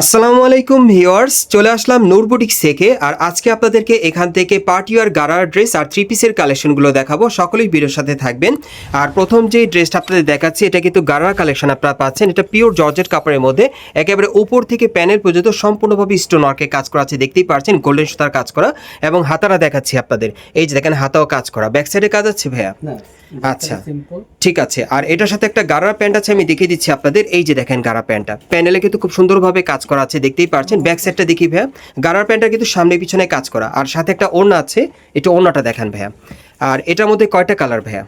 আসসালামু আলাইকুম ভিউয়ার্স চলে আসলাম নূর বুটিক্স থেকে আর আজকে আপনাদেরকে এখান থেকে পার্টিওয়ার গারার ড্রেস আর থ্রি পিসের কালেকশনগুলো দেখাবো। সকলেই ভিডিওর সাথে থাকবেন। আর প্রথম যে ড্রেসটা আপনাদের দেখাচ্ছি এটা কিন্তু গারার কালেকশন আপনারা পাচ্ছেন। এটা পিওর জর্জেট কাপড়ের মধ্যে একেবারে উপর থেকে প্যানেল পর্যন্ত সম্পূর্ণভাবে স্টোন ওয়ার্কে কাজ করা আছে। দেখতেই পারছেন গোল্ডেন সুতার কাজ করা এবং হাতারা দেখাচ্ছি আপনাদের। এই যে দেখেন হাতাও কাজ করা। ব্যাক সাইডে কাজ আছে ভাইয়া? আচ্ছা। ঠিক আছে। আর এটার সাথে একটা গারা প্যান্ট আছে আমি দেখিয়ে দিচ্ছি আপনাদের। এই যে দেখেন গারা প্যান্টটা প্যানেলে কিন্তু খুব সুন্দরভাবে কাজ করা আছে দেখতেই পারছেন। ব্যাক সাইডটা দেখি ভাইয়া। গারার প্যান্টটা কিন্তু সামনে পিছনে কাজ করা। আর সাথে একটা ওড়না আছে একটু ওড়নাটা দেখেন ভাইয়া। আর এটার মধ্যে কয়টা কালার ভাইয়া?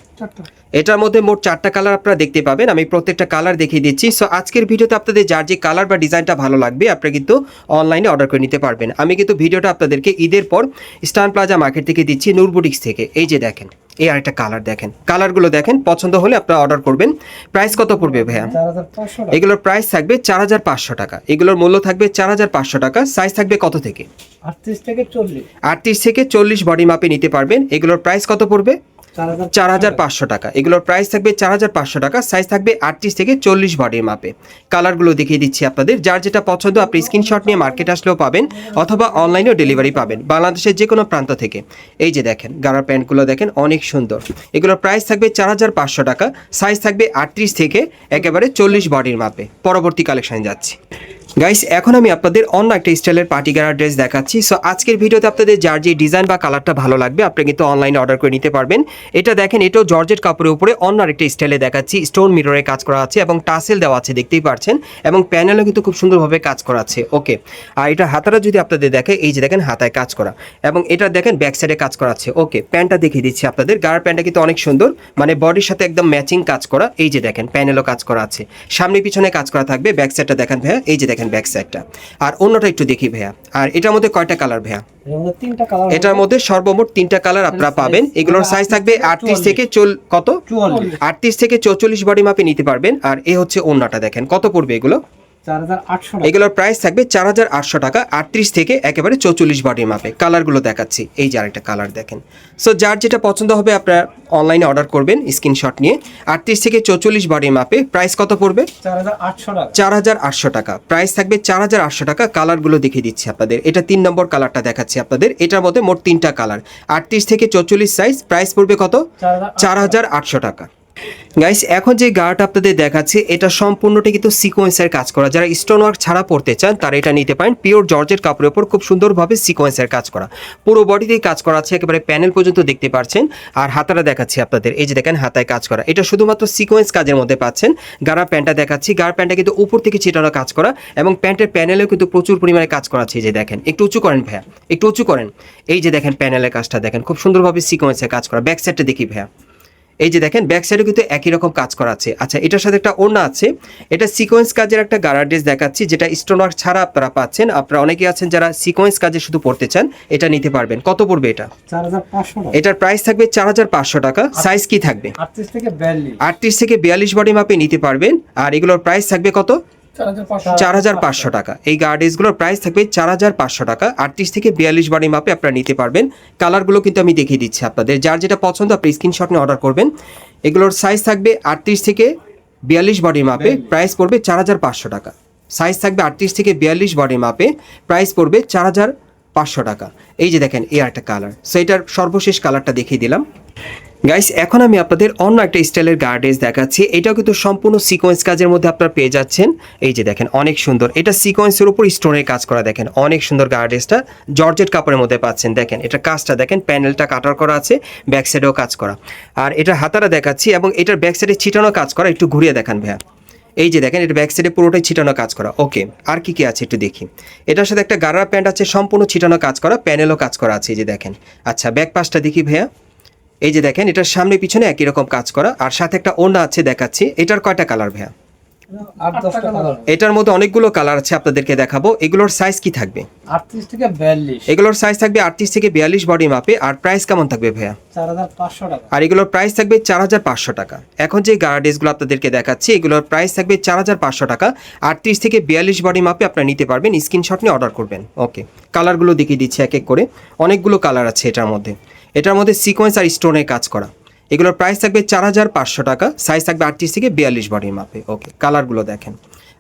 এটার মধ্যে মোট চারটা কালার আপনারা দেখতে পাবেন। আমি প্রত্যেকটা কালার দেখিয়ে দিচ্ছি। সো আজকের ভিডিওতে আপনাদের যার যে কালার বা ডিজাইনটা ভালো লাগবে আপনারা কিন্তু অনলাইনে অর্ডার করে নিতে পারবেন। আমি কিন্তু ভিডিওটা আপনাদেরকে ঈদের পর স্টান প্লাজা মার্কেট থেকে দিচ্ছি নূর বুটিক্স থেকে। এই যে দেখেন। এই আরেকটা কালার দেখেন। কালারগুলো দেখেন পছন্দ হলে আপনারা অর্ডার করবেন। প্রাইস কত পড়বে ভাইয়া? এগুলোর প্রাইস থাকবে চার হাজার পাঁচশো টাকা। এগুলোর মূল্য থাকবে চার হাজার পাঁচশো টাকা। সাইজ থাকবে কত থেকে? আটত্রিশ থেকে চল্লিশ। আটত্রিশ থেকে চল্লিশ বডি মাপে নিতে পারবেন। এগুলোর প্রাইস কত পড়বে? চার হাজার পাঁচশো টাকা। এগুলোর প্রাইস থাকবে চার হাজার পাঁচশো টাকা সাইজ থাকবে আটত্রিশ থেকে চল্লিশ বডির মাপে কালারগুলো দেখিয়ে দিচ্ছি আপনাদের। যার যেটা পছন্দ, আপনি স্ক্রিনশট নিয়ে মার্কেট আসলেও পাবেন অথবা অনলাইনেও ডেলিভারি পাবেন, বাংলাদেশের যে কোনো প্রান্ত থেকে। এই যে দেখেন গারার প্যান্টগুলো দেখেন, অনেক সুন্দর। এগুলোর প্রাইস থাকবে চার হাজার পাঁচশো টাকা সাইজ থাকবে আটত্রিশ থেকে একেবারে চল্লিশ বডির মাপে পরবর্তী কালেকশনে যাচ্ছি। গাইস এখন আমি আপনাদের অন্য একটা স্টাইলের পার্টি গারার ড্রেস দেখাচ্ছি। সো আজকের ভিডিওতে আপনাদের যার যে ডিজাইন বা কালারটা ভালো লাগবে, আপনি কিন্তু অনলাইনে অর্ডার করে নিতে পারবেন। এটা দেখেন, এটাও জর্জেট কাপড়ের উপরে অন্য আরেকটা স্টাইলে দেখাচ্ছি। স্টোন মিররে কাজ করা আছে এবং টাসেল দেওয়া আছে, দেখতেই পারছেন? এবং প্যানেলও কিন্তু খুব সুন্দরভাবে কাজ করা আছে। ওকে আর এটা হাতাটা যদি আপনাদের দেখে, এই যে দেখেন, হাতায় কাজ করা। এবং এটা দেখেন ব্যাক সাইডে কাজ করা আছে। ওকে প্যান্টটা দেখিয়ে দিচ্ছি আপনাদের। গার প্যান্টটা কিন্তু অনেক সুন্দর। মানে বডির সাথে একদম ম্যাচিং কাজ করা। এই যে দেখেন প্যানেলও কাজ করা আছে। সামনে পিছনে কাজ করা থাকবে ব্যাক সাইডটা দেখেন ভাইয়া। এই যে দেখেন ব্যাক সাইডটা আর অন্যটা একটু দেখি ভাইয়া। আর এটার মধ্যে কয়টা কালার ভাইয়া? এর মধ্যে তিনটা কালার এটার মধ্যে সর্বমোট তিনটা কালার আপনারা পাবেন। এগুলোর সাইজ থাকবে আটত্রিশ থেকে চল কত? আটত্রিশ থেকে চৌচল্লিশ বডি মাপে নিতে পারবেন। আর এ হচ্ছে অন্যটা দেখেন। কত পড়বে এগুলো? এগুলোর প্রাইস থাকবে চার হাজার আটশো টাকা আটত্রিশ থেকে একেবারে চৌচল্লিশ বডির মাপে কালারগুলো দেখাচ্ছি এই যে আরেকটা কালার দেখেন। সো যার যেটা পছন্দ হবে আপনারা অনলাইনে অর্ডার করবেন স্ক্রিনশট নিয়ে। আটত্রিশ থেকে চৌচল্লিশ বডির মাপে প্রাইস কত পড়বে? চার হাজার আটশো টাকা। প্রাইস থাকবে চার হাজার আটশো টাকা কালারগুলো দেখিয়ে দিচ্ছি আপনাদের। এটা তিন নম্বর কালারটা দেখাচ্ছি আপনাদের। এটার মধ্যে মোট তিনটা কালার আটত্রিশ থেকে চৌচল্লিশ সাইজ প্রাইস পড়বে কত? চার হাজার আটশো টাকা। গাইস এখন যে গার্ড আপনাদের দেখাচ্ছি, এটা সম্পূর্ণটা কিন্তু সিকোয়েন্সের কাজ করা। যারা স্টোন ওয়ার্ক ছাড়া পড়তে চান, তারা এটা নিতে পারেন। পিওর জর্জের কাপড়ের উপর খুব সুন্দরভাবে সিকোয়েন্সের কাজ করা। পুরো বডিতেই কাজ করা আছে, একেবারে প্যানেল পর্যন্ত দেখতে পাচ্ছেন। আর হাতারা দেখাচ্ছি আপনাদের। এই যে দেখেন, হাতায় কাজ করা। এটা শুধুমাত্র সিকোয়েন্স কাজের মধ্যে পাচ্ছেন। গাড়া প্যান্টটা দেখাচ্ছি। গাড় প্যান্টটা কিন্তু উপর থেকে ছিটানো কাজ করা এবং প্যান্টের প্যানেলেও কিন্তু প্রচুর পরিমাণে কাজ করা আছে। এই যে দেখেন, একটু উঁচু করেন ভাইয়া। একটু উঁচু করেন। এই যে দেখেন প্যানেলের কাজটা দেখেন। খুব সুন্দরভাবে সিকোয়েন্সের কাজ করা। ব্যাক সাইডটা দেখি ভাইয়া। এই যে দেখেন ব্যাক সাইডে কিন্তু একই রকম কাজ করা আছে। আচ্ছা এটার সাথে একটা ওড়না আছে। এটা সিকোয়েন্স কাজের একটা গারা ড্রেস দেখাচ্ছি যেটা স্টোন ওয়ার্ক ছাড়া আপনারা পাচ্ছেন। আপনারা অনেকে আছেন যারা সিকোয়েন্স কাজে শুধু পড়তে চান এটা নিতে পারবেন। কত পড়বে এটা? এটার প্রাইস থাকবে চার হাজার পাঁচশো টাকা। সাইজ কি থাকবে? আটত্রিশ থেকে বিয়াল্লিশ। আটত্রিশ থেকে বিয়াল্লিশ বডি মাপে নিতে পারবেন। আর এগুলোর প্রাইস থাকবে কত? চার হাজার পাঁচশো। টাকা। এই গার্ডেসগুলোর প্রাইস থাকবে চার হাজার পাঁচশো টাকা। আটত্রিশ থেকে বিয়াল্লিশ বাড়ি মাপে আপনারা নিতে পারবেন। কালারগুলো কিন্তু আমি দেখিয়ে দিচ্ছি আপনাদের। যার যেটা পছন্দ, আপনি স্ক্রিনশট নিয়ে অর্ডার করবেন। এগুলোর সাইজ থাকবে আটত্রিশ থেকে বিয়াল্লিশ বডি মাপে। প্রাইস পড়বে চার হাজার পাঁচশো টাকা। সাইজ থাকবে আটত্রিশ থেকে বিয়াল্লিশ বডি মাপে। প্রাইস পড়বে চার হাজার পাঁচশো টাকা। এই যে দেখেন, এই একটা কালার সো এটার সর্বশেষ কালারটা দেখিয়ে দিলাম। গাইস এখন আমি আপনাদের অন্য একটা স্টাইলের গার্ডেজ দেখাচ্ছি। এটাও কিন্তু সম্পূর্ণ সিকোয়েন্স কাজের মধ্যে আপনারা পেয়ে যাচ্ছেন। এই যে দেখেন, অনেক সুন্দর। এটা সিকোয়েন্সের উপর স্টোনের কাজ করা, দেখেন, অনেক সুন্দর গার্ডেজটা। জর্জেট কাপড়ের মধ্যে পাচ্ছেন, দেখেন, এটা কাজটা, দেখেন প্যানেলটা কাটার করা আছে ব্যাক সাইডেও কাজ করা। আর এটা হাতারা দেখাচ্ছি এবং এটার ব্যাক সাইডে ছিটানো কাজ করা, একটু ঘুরিয়ে দেখান ভাইয়া। এই যে দেখেন, এটা ব্যাক সাইডে পুরোটাই ছিটানো কাজ করা। ওকে আর কি কি আছে একটু দেখি। এটার সাথে একটা গাড়া প্যান্ট আছে, সম্পূর্ণ ছিটানো কাজ করা প্যানেলও কাজ করা আছে, এই যে দেখেন। আচ্ছা ব্যাক পাশটা দেখি ভাইয়া। এই যে দেখেন এটার সামনে পিছনে একই রকম কাজ করা আর সাথে একটা ওড়না আছে দেখাচ্ছি। এটার কয়টা কালার ভাইয়া? আট দশটা কালার এটার মধ্যে অনেকগুলো কালার আছে আপনাদেরকে দেখাবো। এগুলোর সাইজ কি থাকবে? এগুলোর সাইজ থাকবে আটত্রিশ থেকে বিয়াল্লিশ বডি মাপে আর প্রাইস কেমন থাকবে ভাইয়া? চার হাজার পাঁচশো টাকা। আর এগুলোর প্রাইস থাকবে চার হাজার পাঁচশো টাকা। এখন যে গার্ডেসগুলো আপনাদেরকে দেখাচ্ছি এগুলোর প্রাইস থাকবে চার হাজার পাঁচশো টাকা। আটত্রিশ থেকে বিয়াল্লিশ বডি মাপে আপনারা নিতে পারবেন স্ক্রিনশট নিয়ে অর্ডার করবেন। ওকে কালারগুলো দেখিয়ে দিচ্ছি এক এক করে। অনেকগুলো কালার আছে এটার মধ্যে। এটার মধ্যে সিকোয়েন্স আর স্টোনের কাজ করা। এগুলোর প্রাইস থাকবে চার হাজার পাঁচশো টাকা সাইজ থাকবে আটত্রিশ থেকে বিয়াল্লিশ বডির মাপে। ওকে কালারগুলো দেখেন।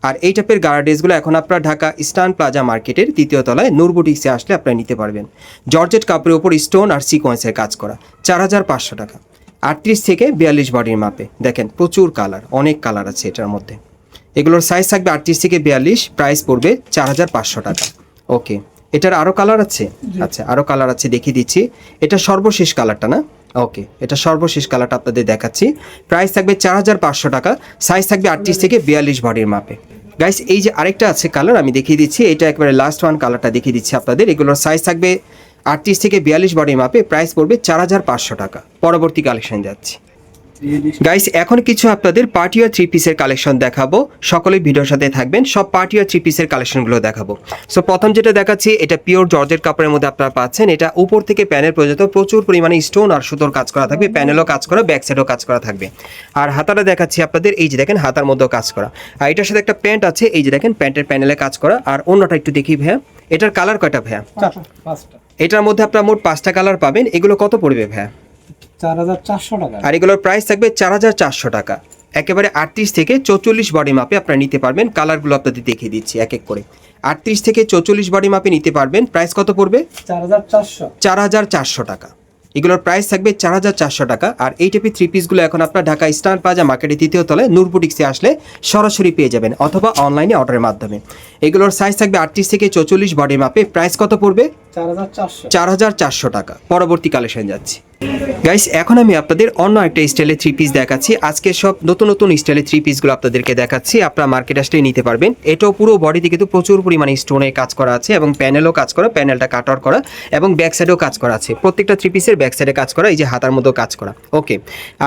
আর এই টাইপের গাড়া ড্রেসগুলো এখন আপনার ঢাকা ইস্টার্ন প্লাজা মার্কেটের তৃতীয় তলায় নূর বুটিক্সে আসলে আপনারা নিতে পারবেন। জর্জেট কাপড়ের ওপর স্টোন আর সিকোয়েন্সের কাজ করা, চার হাজার পাঁচশো টাকা। আটত্রিশ থেকে বিয়াল্লিশ বডির মাপে। দেখেন, প্রচুর কালার অনেক কালার আছে এটার মধ্যে। এগুলোর সাইজ থাকবে আটত্রিশ থেকে বিয়াল্লিশ প্রাইস পড়বে চার হাজার পাঁচশো টাকা। ওকে এটার আরও কালার আছে? আচ্ছা আরও কালার আছে দেখিয়ে দিচ্ছি। এটা সর্বশেষ কালারটা না? ওকে এটা সর্বশেষ কালারটা আপনাদের দেখাচ্ছি। প্রাইস থাকবে চার হাজার পাঁচশো টাকা সাইজ থাকবে আটত্রিশ থেকে বিয়াল্লিশ বডির মাপে। গাইস এই যে আরেকটা আছে কালার আমি দেখিয়ে দিচ্ছি। এটা একবারে লাস্ট ওয়ান কালারটা দেখিয়ে দিচ্ছি আপনাদের। এগুলোর সাইজ থাকবে আটত্রিশ থেকে বিয়াল্লিশ বডির মাপে প্রাইস পড়বে চার হাজার পাঁচশো টাকা। পরবর্তী কালেকশন যাচ্ছি। গাইস এখন কিছু আপনাদের পার্টিয়ার থ্রি পিসের কালেকশন দেখাবো। সকলেই ভিডিওর সাথে থাকবেন সব পার্টিয়ার থ্রি পিসের কালেকশনগুলো দেখাবো। সো প্রথম যেটা দেখাচ্ছি এটা পিওর জর্জের কাপড়ের মধ্যে আপনারা পাচ্ছেন। এটা উপর থেকে প্যানেল পর্যন্ত প্রচুর পরিমাণে স্টোন আর সুতোর কাজ করা থাকবে প্যানেলও কাজ করা ব্যাক সাইডও কাজ করা থাকবে। আর হাতাটা দেখাচ্ছি আপনাদের এই যে দেখেন হাতার মধ্যেও কাজ করা। আর এটার সাথে একটা প্যান্ট আছে এই যে দেখেন প্যান্টের প্যানেলে কাজ করা। আর অন্যটা একটু দেখি ভাইয়া এটার কালার কয়টা ভাইয়া? এটার মধ্যে আপনারা মোট পাঁচটা কালার পাবেন। এগুলো কত পড়বে ভাইয়া? চার হাজার চারশো টাকা। আর এগুলোর প্রাইস থাকবে চার হাজার চারশো টাকা। একেবারে আটত্রিশ থেকে চৌচল্লিশ বডি মাপে আপনারা নিতে পারবেন। কালারগুলো আপনাদের দেখিয়ে দিচ্ছি এক এক করে। আটত্রিশ থেকে চৌচল্লিশ বডি মাপে নিতে পারবেন। প্রাইস কত পড়বে? চার হাজার চারশো। টাকা। এগুলোর প্রাইস থাকবে চার হাজার চারশো টাকা। আর এই টাইপের থ্রি পিসগুলো এখন আপনার ঢাকা স্টার প্লাজা মার্কেটের তৃতীয় তলায় নূরপুটিক্সে আসলে সরাসরি পেয়ে যাবেন অথবা অনলাইনে অর্ডারের মাধ্যমে। এগুলোর সাইজ থাকবে আটত্রিশ থেকে চৌচল্লিশ বডি মাপে প্রাইস কত পড়বে? চার হাজার চারশো। টাকা। পরবর্তী কালেকশন যাচ্ছি। গাইস এখন আমি আপনাদের অন্য একটা স্টাইলের থ্রি পিস দেখাচ্ছি। আজকে সব নতুন নতুন স্টাইলের থ্রি পিসগুলো আপনাদেরকে দেখাচ্ছি। আপনারা মার্কেট আসলে নিতে পারবেন। এটাও পুরো বডিতে কিন্তু প্রচুর পরিমাণে স্টোনের কাজ করা আছে এবং প্যানেলও কাজ করা প্যানেলটা কাটার করা এবং ব্যাক সাইডেও কাজ করা আছে। প্রত্যেকটা থ্রি পিসের ব্যাক সাইডে কাজ করা, এই যে হাতার মধ্যেও কাজ করা। ওকে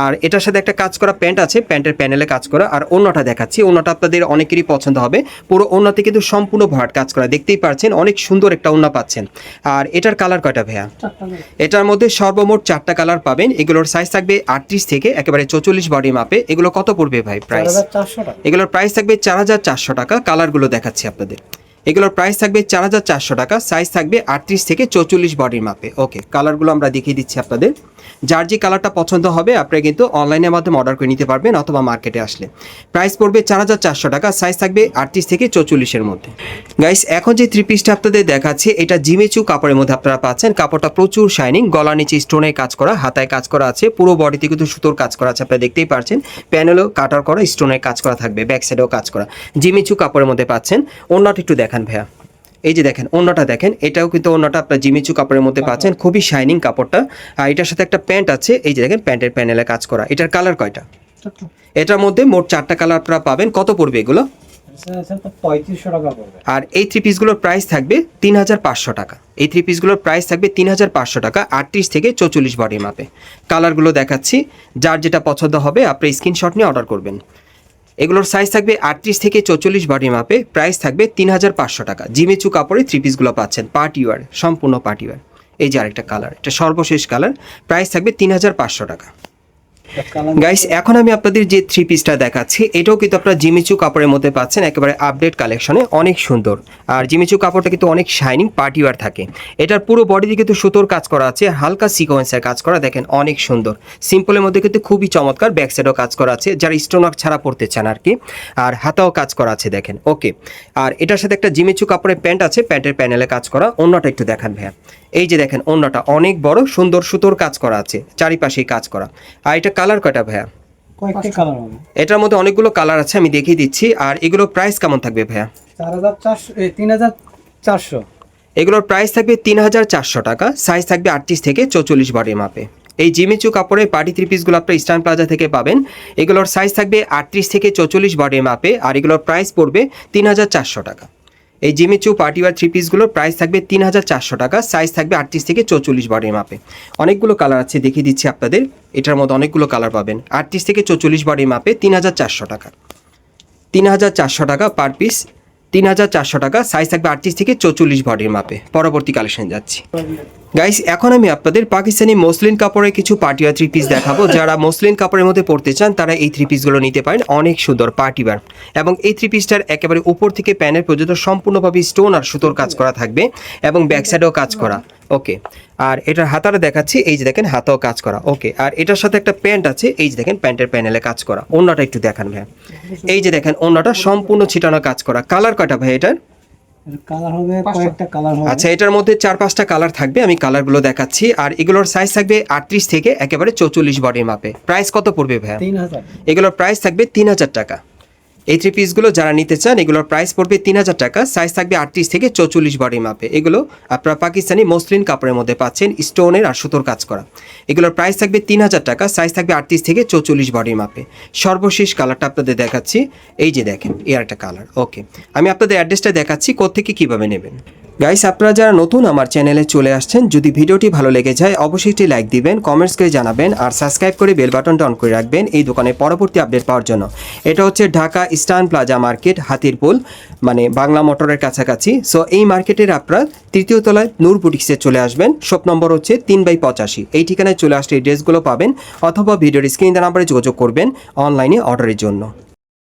আর এটার সাথে একটা কাজ করা প্যান্ট আছে। প্যান্টের প্যানেলে কাজ করা। আর অন্যটা দেখাচ্ছি। অন্যটা আপনাদের অনেকেরই পছন্দ হবে। পুরো অন্যতে কিন্তু সম্পূর্ণ ভরাট কাজ করা। দেখতেই পারছেন, অনেক সুন্দর একটা অন্য পাচ্ছেন। আর এটার কালার কয়টা ভাইয়া? এটার মধ্যে সর্বমোট চারটা কালার পাবেন। এগুলোর সাইজ থাকবে আটত্রিশ থেকে একেবারে চৌচল্লিশ বডি মাপে এগুলো কত পড়বে ভাই প্রাইস এগুলোর প্রাইস থাকবে চার হাজার চারশো টাকা। কালারগুলো দেখাচ্ছি আপনাদের। এগুলোর প্রাইস থাকবে চার হাজার চারশো টাকা সাইজ থাকবে আটত্রিশ থেকে চৌচল্লিশ বডির মাপে ওকে কালারগুলো আমরা দেখিয়ে দিচ্ছি আপনাদের। যার যে কালারটা পছন্দ হবে, আপনারা কিন্তু অনলাইনের মাধ্যমে অর্ডার করে নিতে পারবেন অথবা মার্কেটে আসলে। প্রাইস পড়বে চার হাজার চারশো টাকা সাইজ থাকবে আটত্রিশ থেকে চৌচল্লিশের মধ্যে। গাইস এখন যে থ্রি পিসটা আপনাদের দেখাচ্ছি, এটা জিমেচু কাপড়ের মধ্যে আপনারা পাচ্ছেন। কাপড়টা প্রচুর শাইনিং গলার নিচে স্টোনের কাজ করা, হাতায় কাজ করা আছে, পুরো বডিতে কিন্তু সুতোর কাজ করা আছে, আপনারা দেখতেই পারছেন। প্যানেলও কাটার করা স্টোনের কাজ করা থাকবে ব্যাক সাইডেও কাজ করা। জিমেচু কাপড়ের মধ্যে পাচ্ছেন। অন্যটা একটু দেখান ভাইয়া। এই যে দেখেন অন্যটা দেখেন এটাও কিন্তু অন্যটা আপনার জিমিচু কাপড়ের মধ্যে পাচ্ছেন খুবই শাইনিং কাপড়টা। আর এটার সাথে একটা প্যান্ট আছে এই যে দেখেন প্যান্টের প্যানেলে কাজ করা। এটার কালার কয়টা? এটার মধ্যে মোট চারটা কালার আপনারা পাবেন। কত পড়বে এগুলো? আর এই থ্রি পিসগুলোর প্রাইস থাকবে তিন হাজার পাঁচশো টাকা। এই থ্রি পিসগুলোর প্রাইস থাকবে তিন হাজার পাঁচশো টাকা আটত্রিশ থেকে চৌচল্লিশ বডি মাপে কালারগুলো দেখাচ্ছি যার যেটা পছন্দ হবে আপনি স্ক্রিনশট নিয়ে অর্ডার করবেন। এগুলোর সাইজ থাকবে আটত্রিশ থেকে চৌচল্লিশ বডি মাপে প্রাইস থাকবে তিন হাজার পাঁচশো টাকা। জিমেচু কাপড়ে থ্রি পিসগুলো পাচ্ছেন পার্টিওয়ার সম্পূর্ণ পার্টিওয়ার এই যে আরেকটা কালার এটা সর্বশেষ কালার প্রাইস থাকবে তিন হাজার পাঁচশো টাকা। গাইস এখন আমি আপনাদের যে থ্রি পিসটা দেখাচ্ছি, এটাও কিন্তু আপনারা জিমিচু কাপড়ের মধ্যে পাচ্ছেন, একেবারে আপডেট কালেকশনে অনেক সুন্দর। আর জিমিচু কাপড়টা কিন্তু অনেক শাইনিং পার্টিওয়ার থাকে। এটার পুরো বডিতে কিন্তু সুতোর কাজ করা আছে, হালকা সিকোয়েন্সের কাজ করা, দেখেন অনেক সুন্দর। সিম্পলের মধ্যে কিন্তু খুবই চমৎকার ব্যাক সাইডও কাজ করা আছে, যারা স্টোনার ছাড়া পড়তে চান আর কি। আর হাতাও কাজ করা আছে, দেখেন ওকে আর এটার সাথে একটা জিমিচু কাপড়ের প্যান্ট আছে প্যান্টের প্যানেলে কাজ করা, অন্যটা একটু দেখান ভাইয়া। এই যে দেখেন, অন্যটা অনেক বড়, সুন্দর সুতোর কাজ করা আছে, চারিপাশেই কাজ করা। আর এটা কালার কয়টা ভাইয়া? কয়েকটি কালার হবে। এটার মধ্যে অনেকগুলো কালার আছে আমি দেখিয়ে দিচ্ছি। আর এগুলো প্রাইস কেমন থাকবে ভাইয়া? চার হাজার চারশো তিন হাজার চারশো। এগুলোর প্রাইস থাকবে তিন হাজার চারশো টাকা সাইজ থাকবে আটত্রিশ থেকে চৌচল্লিশ বডি মাপে। এই জিমিচু কাপড়ের পার্টি থ্রি পিসগুলো আপনার ইস্টার্ন প্লাজা থেকে পাবেন। এগুলোর সাইজ থাকবে আটত্রিশ থেকে চৌচল্লিশ বডি মাপে আর এগুলোর প্রাইস পড়বে তিন হাজার চারশো টাকা। এই Jimmy Choo party wear three পিসগুলোর price থাকবে তিন হাজার চারশো টাকা সাইজ থাকবে আটত্রিশ থেকে চৌচল্লিশ বডির মাপে। অনেকগুলো কালার আছে, দেখিয়ে দিচ্ছি আপনাদের। এটার মধ্যে অনেকগুলো কালার পাবেন। আটত্রিশ থেকে চৌচল্লিশ বডির মাপে তিন হাজার চারশো টাকা। তিন হাজার চারশো টাকা পার পিস তিন হাজার চারশো টাকা সাইজ থাকবে আটত্রিশ থেকে চৌচল্লিশ বডির মাপে। পরবর্তী কালেকশন যাচ্ছি। গাইস এখন আমি আপনাদের পাকিস্তানি মসলিন কাপড়ের কিছু পার্টিওয়ার থ্রি পিস দেখাবো। যারা মসলিন কাপড়ের মধ্যে পড়তে চান, তারা এই থ্রি পিসগুলো নিতে পারেন। অনেক সুন্দর পার্টিবার এবং এই থ্রি পিসটার একেবারে উপর থেকে প্যানের পর্যন্ত সম্পূর্ণভাবে স্টোন আর সুতোর কাজ করা থাকবে এবং ব্যাকসাইডেও কাজ করা। ওকে আর এটার হাতাটা দেখাচ্ছি এই যে দেখেন হাতাও কাজ করা। ওকে আর এটার সাথে একটা প্যান্ট আছে এই যে দেখেন প্যান্টের প্যানেলে কাজ করা। অন্যটা একটু দেখান ভাই এই যে দেখেন অন্যটা সম্পূর্ণ ছিটানো কাজ করা। কালার কয়টা ভাই এটার? কালার হবে কয়েকটা কালার হবে। আচ্ছা এটার মধ্যে চার পাঁচটা কালার থাকবে আমি কালারগুলো দেখাচ্ছি। আর এগুলোর সাইজ থাকবে আটত্রিশ থেকে একেবারে চৌচল্লিশ বডির মাপে প্রাইস কত পড়বে হাজার। এগুলোর প্রাইস থাকবে তিন হাজার টাকা। এই থ্রি পিসগুলো যারা নিতে চান, এগুলোর প্রাইস পড়বে তিন হাজার টাকা সাইজ থাকবে আটত্রিশ থেকে চৌচল্লিশ বডি মাপে এগুলো আপনারা পাকিস্তানি মসলিন কাপড়ের মধ্যে পাচ্ছেন স্টোনের আর সুতোর কাজ করা। এগুলোর প্রাইস থাকবে তিন হাজার টাকা সাইজ থাকবে আটত্রিশ থেকে চৌচল্লিশ বডি মাপে সর্বশেষ কালারটা আপনাদের দেখাচ্ছি, এই যে দেখেন এর একটা কালার ওকে আমি আপনাদের অ্যাড্রেসটা দেখাচ্ছি কোথেকে কীভাবে নেবেন। গাইস আপনারা যারা নতুন আমার চ্যানেলে চলে আসছেন, যদি ভিডিওটি ভালো লেগে যায়, অবশ্যই একটি লাইক দিবেন কমেন্টস করে জানাবেন, আর সাবস্ক্রাইব করে বেল বাটনটা অন করে রাখবেন এই দোকানে পরবর্তী আপডেট পাওয়ার জন্য। এটা হচ্ছে Dhaka Eastern Plaza market Hatirpool মানে বাংলা মোটরের কাছাকাছি। সো এই মার্কেটের আপনারা তৃতীয় তলায় নূর বুটিক্সে চলে আসবেন। শপ নম্বর হচ্ছে তিন বাই পঁচাশি। এই ঠিকানায় চলে আসলে এই ড্রেসগুলো পাবেন, অথবা ভিডিওর স্ক্রিন নাম্বারে যোগাযোগ করবেন অনলাইনে অর্ডারের জন্য।